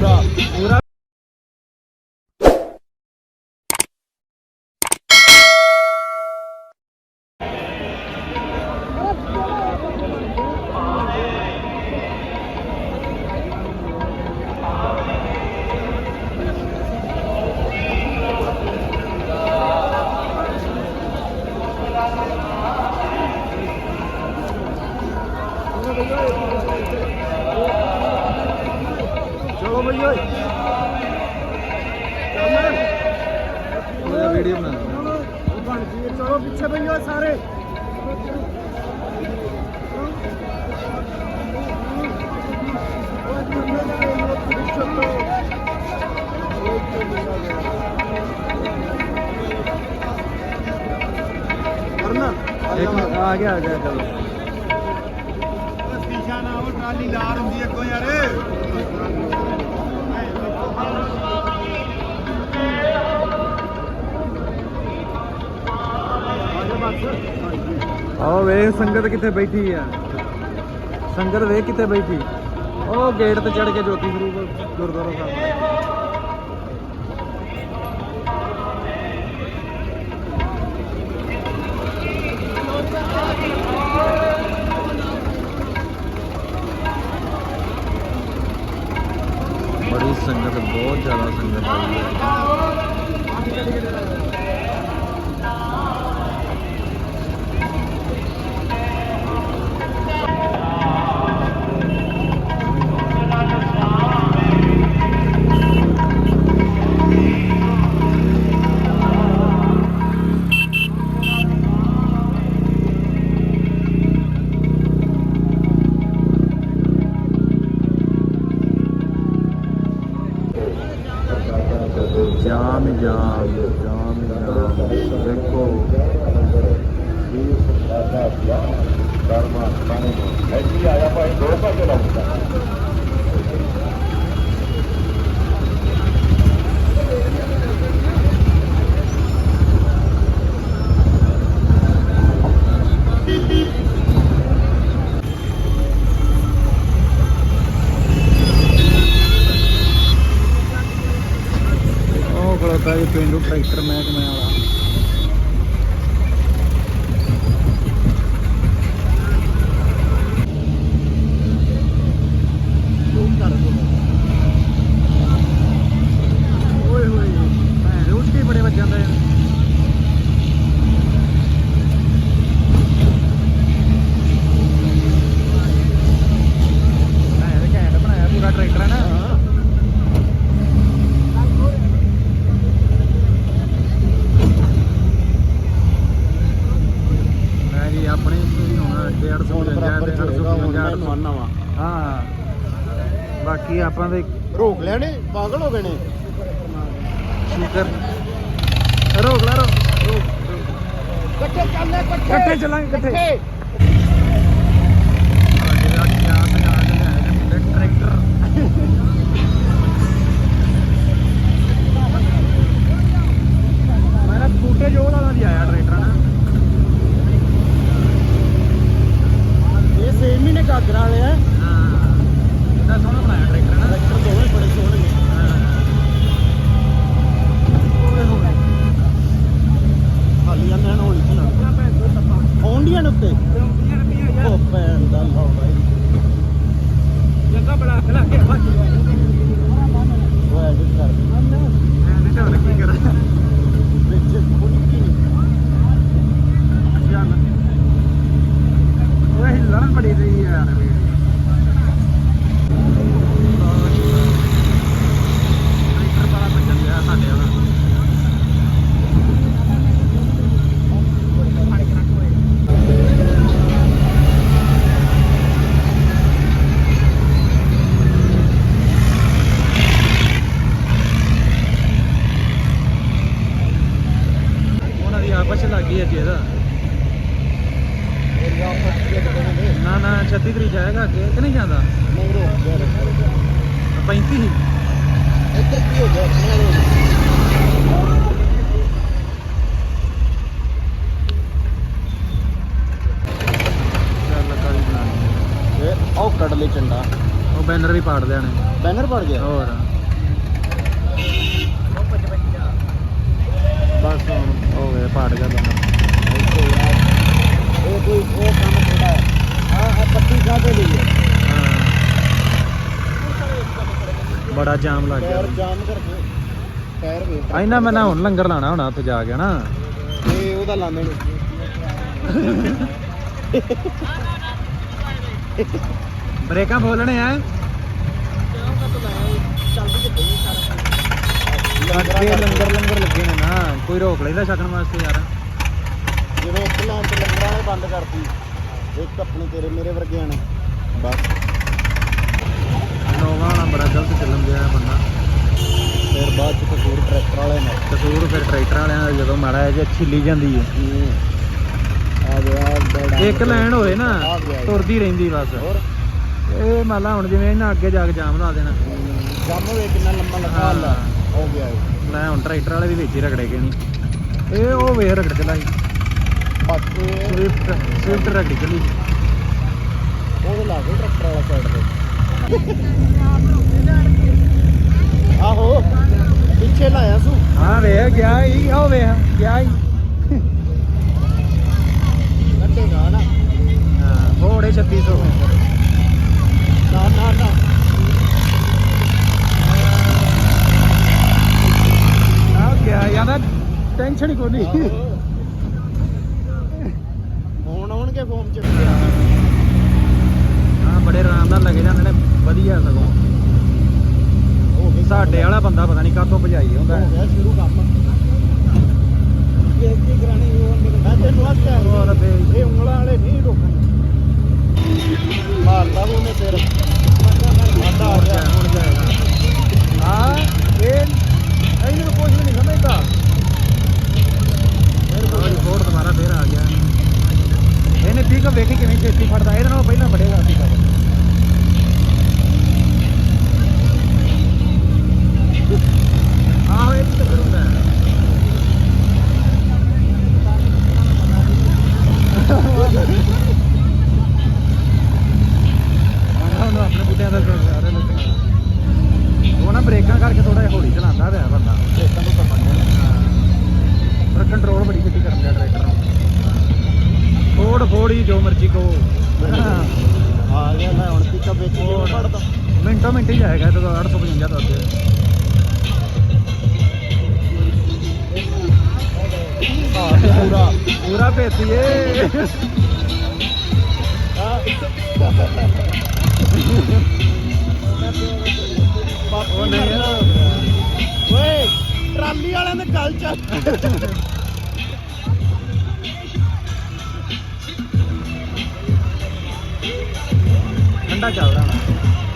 아니라 우라 Thank you. ਚਲੋ ਬਈ ਓਏ। ਵੀਡੀਓ ਬਣਾ ਬਣ ਹੈ, ਚਲੋ ਪਿੱਛੇ ਬਈ ਓਏ ਸਾਰੇ। ਕਰਨਾ? ਆ ਗਿਆ ਆ ਗਿਆ ਚਲੋ। ਸ਼ੀਸ਼ਾ ਨਾ ਉਹ ਟਰਾਲੀ ਲਾਰ ਹੁੰਦੀ ਅੱਗੋਂ ਯਾਰ। ਆਓ ਵੇਖ ਸੰਗਤ ਕਿੱਥੇ ਬੈਠੀ ਆ। ਸੰਗਤ ਵੇਖ ਕਿੱਥੇ ਬੈਠੀ। ਉਹ ਗੇਟ ਤੇ ਚੜ ਕੇ ਜੋਤੀ ਸਰੂਪ ਗੁਰਦੁਆਰਾ ਸਾਹਿਬ। ਉਹ ਖਲੋਤਾ ਜੀ ਪਿੰਡੂ ਟਰੈਕਟਰ ਮਹਿਕਮੇ ਵਾਲਾ ਓਏ ਹੋਏ ਭੈਣ ਉਲਟੀ ਬੜੇ ਵੱਜ ਜਾਂਦੇ ਆ ਭੈਣ ਦੇ ਘੈਂਟ ਬਣਾਇਆ ਪੂਰਾ ਟਰੈਕਟਰ ਹੈ ਨਾ ਮੈਂ ਜੀ ਆਪਣੇ ਵੀ ਹੁਣ ਅੱਗੇ 855 ਤੇ 855 ਮੰਨਣਾ ਵਾ ਹਾਂ ਬਾਕੀ ਆਪਾਂ ਦੇ ਰੋਕ ਲੈਣੇ ਪਾਗਲ ਹੋ ਗਏ ਨੇ? ਸ਼ੂਗਰ। ਰੋਕ ਲਾ ਰੋਕ। ਇਕੱਠੇ ਚੱਲਨੇ ਇਕੱਠੇ। ਚੱਲਾਂਗੇ, ਇਕੱਠੇ। ਕਾਗਰਾ ਵਾਲੇ ਆ ਹੈ ਜੀ ਇਹਦਾ ਨਾ ਨਾ 36 ਤਰੀਕ ਜਾਏਗਾ ਅੱਗੇ ਕਿ ਨਹੀਂ ਜਾਂਦਾ? 35 ਇੱਧਰ ਕੀ ਹੋ ਗਿਆ ਉਹ ਕੱਢ ਲਈ ਚੰਡਾ ਉਹ ਬੈਨਰ ਵੀ ਪਾੜ ਦੇਣੇ। ਬੈਨਰ ਪਾੜ ਗਿਆ? ਹੋਰ। ਬਸ ਹੋ ਗਿਆ ਪਾੜ ਗਿਆ ਬੈਨਰ। ਕੋਈ ਉਹ ਕੰਮ ਥੋੜਾ ਹੈ। ਆ ਆ ਪੱਤੀ ਕਾਹਦੇ ਲਈ ਹੈ? ਬੜਾ ਜਾਮ ਲੱਗ ਗਿਆ। ਪੈਰ ਜਾਮ ਕਰਕੇ ਪੈਰ ਵੇ ਮੈਂ ਨਾ ਹੁਣ ਲੰਗਰ ਲਾਣਾ ਹੋਣਾ ਉੱਥੇ ਜਾ ਕੇ ਨਾ। ਤੇ ਉਹਦਾ ਲਾਣੇ ਨੂੰ ਬ੍ਰੇਕਾਂ ਬੋਲਣੇ ਆ। ਲੰਗਰ ਲੰਗਰ ਲੱਗੇ ਨੇ ਨਾ। ਕੋਈ ਰੋਕ ਲੈਂਦਾ ਛਕਣ ਵਾਸਤੇ ਯਾਰ। ਇੱਕ ਲਾਈਨ ਤੇ ਲੰਗਰਾਂ ਵਾਲੇ ਬੰਦ ਕਰਤੀ। ਇੱਕ ਆਪਣੇ ਤੇਰੇ ਮੇਰੇ ਵਰਗਿਆਂ ਨੇ। ਬਸ। ਨੋਵਾ ਵਾਲਾ ਬੜਾ ਗਲਤ ਚੱਲਣ ਦਿਆ ਬੰਦਾ। ਫਿਰ ਬਾਅਦ ਚ ਕਸੂਰ ਟਰੈਕਟਰ ਵਾਲੇ ਨੇ। ਕਸੂਰ ਫਿਰ ਟਰੈਕਟਰ ਵਾਲਿਆਂ ਦਾ ਜਦੋਂ ਮਾੜਾ ਜਿਹਾ ਛਿੱਲੀ ਜਾਂਦੀ ਹੈ। ਆ ਗਿਆ ਇੱਕ ਲਾਈਨ ਹੋਏ ਨਾ ਜੀ। ਤੁਰਦੀ ਰਹਿੰਦੀ ਬਸ। ਇਹ ਮੰਨ ਲਾ ਹੁਣ ਜਿਵੇਂ ਇਹਨਾਂ ਅੱਗੇ ਜਾ ਕੇ ਜਾਮ ਲਾ ਦੇਣਾ। ਜੰਮ ਵੇ ਕਿੰਨਾ ਲੰਮਾ ਲਖਾ ਹਾਂ। ਲਾ ਹੋ ਗਿਆ ਇਹ। ਲੈ ਹੁਣ ਟਰੈਕਟਰ ਵਾਲੇ ਵੀ ਵਿੱਚ ਹੀ ਰਗੜੇ ਗਏ ਨਹੀਂ। ਇਹ ਉਹ ਵੇਖ ਰਗੜ ਚਲਾਈ। ਪਾਸੇ ਸਵਿਫਟ ਸਵਿਫਟ ਰਗੜੀ ਚਲੀ ਉਹਦੇ ਲਾ ਟਰੈਕਟਰ ਵਾਲਾ ਸਾਈਡ ਤੇ ਆਹੋ ਪਿੱਛੇ ਲਾਇਆ ਸੂ ਹਾਂ ਵੇਖ ਗਿਆ ਹੀ ਉਹ ਵੇਖ ਗਿਆ ਹੀ ਕੱਟੇਗਾ ਨਾ ਹਾਂ ਘੋੜੇ 3600 ਨਾ ਨਾ ਨਾ ਆ ਗਿਆ ਯਾਰ ਟੈਨਸ਼ਨ ਹੀ ਕੋਈ ਨਹੀਂ ਆਉਣਗੇ ਫੋਮ ਚ ਹਾਂ ਬੜੇ ਆਰਾਮ ਨਾਲ ਲੱਗੇ ਜਾਂਦੇ ਨੇ ਵਧੀਆ ਸਗੋਂ। ਹੋ ਗਏ ਸਾਡੇ ਵਾਲਾ ਬੰਦਾ ਪਤਾ ਨਹੀਂ ਕਾਹਤੋਂ ਭਜਾਈ ਹੁੰਦਾ ਹੋ। ਗਿਆ ਸ਼ੁਰੂ ਕੰਮ। ਬੇਇੱਜ਼ਤੀ ਕਰਾਣੀ ਉਹ ਮੈਂ ਤੈਨੂੰ ਆਖਿਆ ਹੋਰ ਫਿਰ। ਇਹ ਉਂਗਲਾਂ ਵਾਲੇ ਨਹੀਂ ਰੋਕਣ। ਮਾਰਦਾ ਉਹਨੇ ਸਿਰ। ਆਂਦਾ ਆ ਗਿਆ। ਹੁਣ ਜਾਏਗਾ ਹਾਂ ਇਹ ਇਹਨੂੰ ਕੁਝ ਵੀ ਨਹੀਂ ਸਮਝਦਾ। ਫਿਰ ਰਿਪੋਰਟ ਦੁਬਾਰਾ ਫੇਰ ਆ ਗਿਆ। ਇਹਨੇ ਪਿਕਅਪ ਵੇਖੀ ਕਿਵੇਂ ਛੇਤੀ ਫੜਦਾ, ਇਹਦੇ ਨਾਲੋਂ ਪਹਿਲਾਂ ਫੜੇਗਾ ਪਿਕਅਪ ਆਹੋ, ਇਹ ਤਾਂ ਕਰੂੰਗਾ ਉਹਨੂੰ ਆਪਣੇ ਬੁੱਢਿਆਂ ਦਾ ਸਾਰੇ ਲੋਕ ਉਹ ਨਾ ਬ੍ਰੇਕਾਂ ਕਰਕੇ ਥੋੜਾ ਜਿਹਾ ਹੌਲੀ ਚਲਾਉਂਦਾ ਪਿਆ ਬੰਦਾ ਦੇਖਣ ਨੂੰ ਤਾਂ ਪਰ ਕੰਟਰੋਲ ਬੜੀ ਛੇਤੀ ਕਰਨ ਦਾ ਟਰੈਕਟਰ ਨੂੰ ਫੋੜ ਫੋੜੀ ਜੋ ਮਰਜ਼ੀ ਕਹੋ ਆ ਪਿਕਅਪ ਵਿੱਚ ਕਿਉਂ ਫੜਦਾ ਮਿੰਟੋ ਮਿੰਟ ਹੀ ਜਾਏਗਾ ਇਹ ਤਾਂ 855 ਤੋਂ ਅੱਗੇ। ਆ ਪੂਰਾ ਪੂਰਾ ਭੇਤੀਏ ਉਹ ਨਹੀਂ। ਓਏ ਟਰਾਲੀ ਵਾਲਿਆਂ ਦੇ ਗੱਲ ਚੱਲ ਠੰਡਾ ਚੱਲਦਾ ਹੁਣ ਨਹੀਂ